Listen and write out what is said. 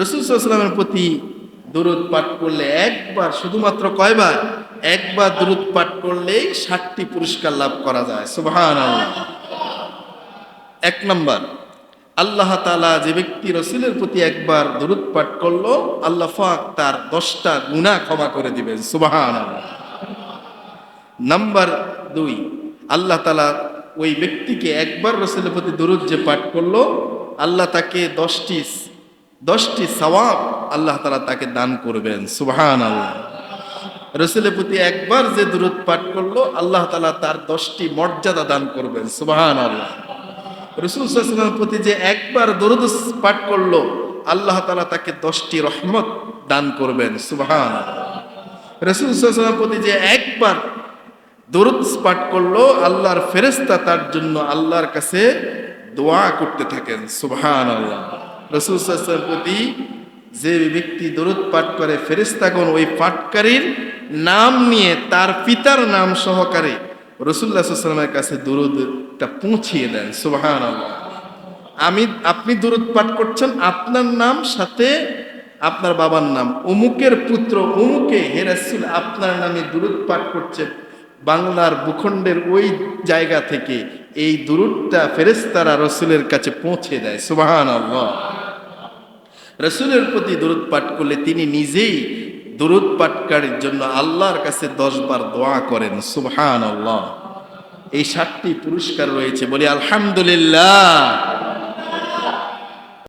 রসুলামের প্রতি দরুদ পাঠ করলে একবার, শুধুমাত্র কয়বার? একবার দরুদ পাঠ করলেই ষাটটি পুরস্কার লাভ করা যায়। সুবহান এক নম্বর, আল্লাহ তালা যে ব্যক্তি রসুলের প্রতি একবার দরুদ পাঠ করল, আল্লাহ ফাক তার দশটা গুণা ক্ষমা করে দিবেন। সুবহান নাম্বার দুই, আল্লাহ তালা ওই ব্যক্তিকে একবার রসুলের প্রতি দরুদ যে পাঠ করল, আল্লাহ তাকে দশটি দশটি সওয়াব আল্লাহ তালা তাকে দান করবেন সুবহান আল্লাহ রসুলের প্রতি একবার যে দূরত পাঠ করল, আল্লাহ তালা তার দশটি মর্যাদা দান করবেন সুবাহান আল্লাহ রসুল সাল্লামের প্রতি যে একবার দরুদ পাঠ করল, আল্লাহ তালা তাকে দশটি রহমত দান করবেন সুবাহান রসুল সাল্লামের প্রতি যে একবার দরুদ পাঠ করল, আল্লাহর ফেরেস্তা তার জন্য আল্লাহর কাছে দোয়া করতে থাকেন সুবহান আল্লাহ রসুল সাল্লামের প্রতি যে ব্যক্তি দরুদ পাঠ করে ফেরেস্তাগণ ওই পাঠকারীর নাম নিয়ে তার পিতার নাম সহকারে রসুল্লাহ সাল্লামের কাছে দরুদটা পৌঁছিয়ে দেন। সুবহান আমি, আপনি দরুদ পাঠ করছেন, আপনার নাম সাথে আপনার বাবার নাম, অমুকের পুত্র অমুকে হেরাসুল আপনার নামে দরুদ পাঠ করছেন। বাংলার ভূখণ্ডের ওই জায়গা থেকে এই দুরুদটা ফেরেস্তারা রসুলের কাছে পৌঁছে দেয়। সুবাহান আল্লাহ রসুলের প্রতি দূরত পাঠ করলে তিনি নিজেই দূরত পাঠকারীর জন্য আল্লাহর কাছে দশবার দোয়া করেন সুবহান আল্লাহ এই সাতটি পুরস্কার রয়েছে, বলি আলহামদুলিল্লাহ।